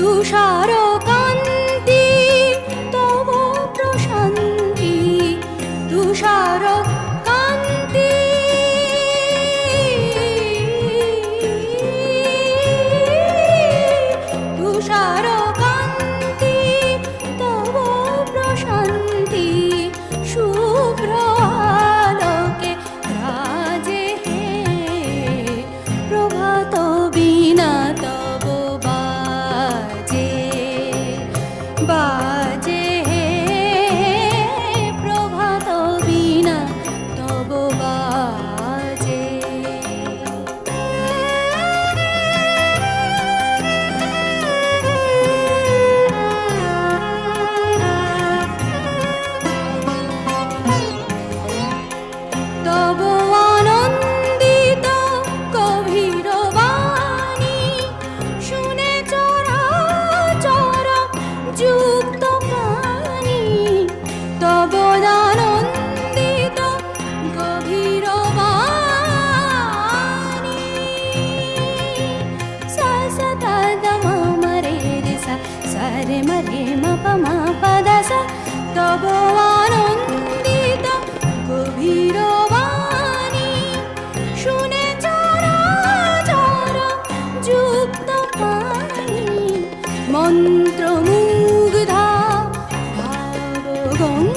তুষার কান্তি তব প্রশান্তি তুষার मध्ये मपमापदस तवो आनन्दित गभीरो वाणी শুনে চরাচর যুক্ত মন্ত্রমুগ্ধা ভারবগণ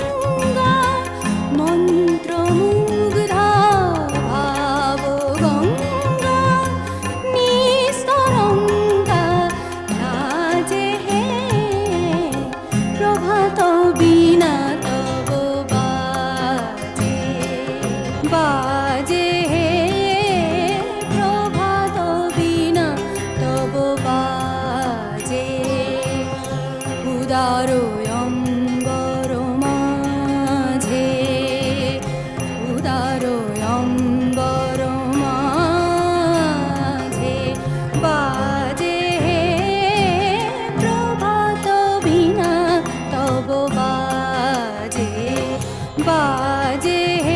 বাজে